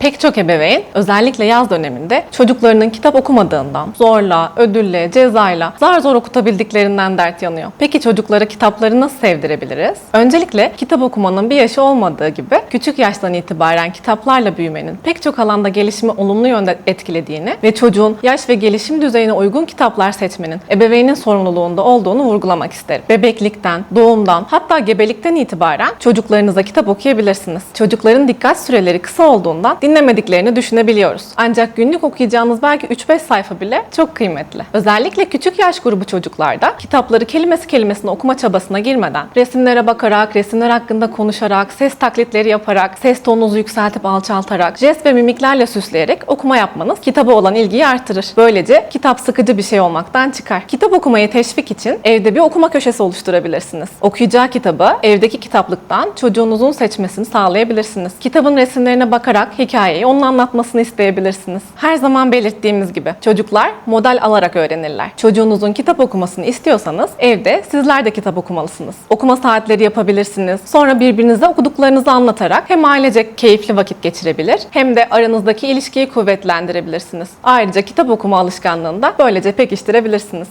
Pek çok ebeveyn özellikle yaz döneminde çocuklarının kitap okumadığından, zorla, ödülle, cezayla zar zor okutabildiklerinden dert yanıyor. Peki çocuklara kitapları nasıl sevdirebiliriz? Öncelikle kitap okumanın bir yaşı olmadığı gibi küçük yaştan itibaren kitaplarla büyümenin pek çok alanda gelişimi olumlu yönde etkilediğini ve çocuğun yaş ve gelişim düzeyine uygun kitaplar seçmenin ebeveynin sorumluluğunda olduğunu vurgulamak isterim. Bebeklikten, doğumdan hatta gebelikten itibaren çocuklarınıza kitap okuyabilirsiniz. Çocukların dikkat süreleri kısa olduğundan dinlemediklerini düşünebiliyoruz. Ancak günlük okuyacağınız belki 3-5 sayfa bile çok kıymetli. Özellikle küçük yaş grubu çocuklarda kitapları kelimesi kelimesine okuma çabasına girmeden resimlere bakarak, resimler hakkında konuşarak, ses taklitleri yaparak, ses tonunuzu yükseltip alçaltarak, jest ve mimiklerle süsleyerek okuma yapmanız kitaba olan ilgiyi artırır. Böylece kitap sıkıcı bir şey olmaktan çıkar. Kitap okumayı teşvik için evde bir okuma köşesi oluşturabilirsiniz. Okuyacağı kitabı evdeki kitaplıktan çocuğunuzun seçmesini sağlayabilirsiniz. Kitabın resimlerine bakarak hikayeyi onun anlatmasını isteyebilirsiniz. Her zaman belirttiğimiz gibi çocuklar model alarak öğrenirler. Çocuğunuzun kitap okumasını istiyorsanız evde sizler de kitap okumalısınız. Okuma saatleri yapabilirsiniz. Sonra birbirinize okuduklarınızı anlatarak hem ailecek keyifli vakit geçirebilir hem de aranızdaki ilişkiyi kuvvetlendirebilirsiniz. Ayrıca kitap okuma alışkanlığını da böylece pekiştirebilirsiniz.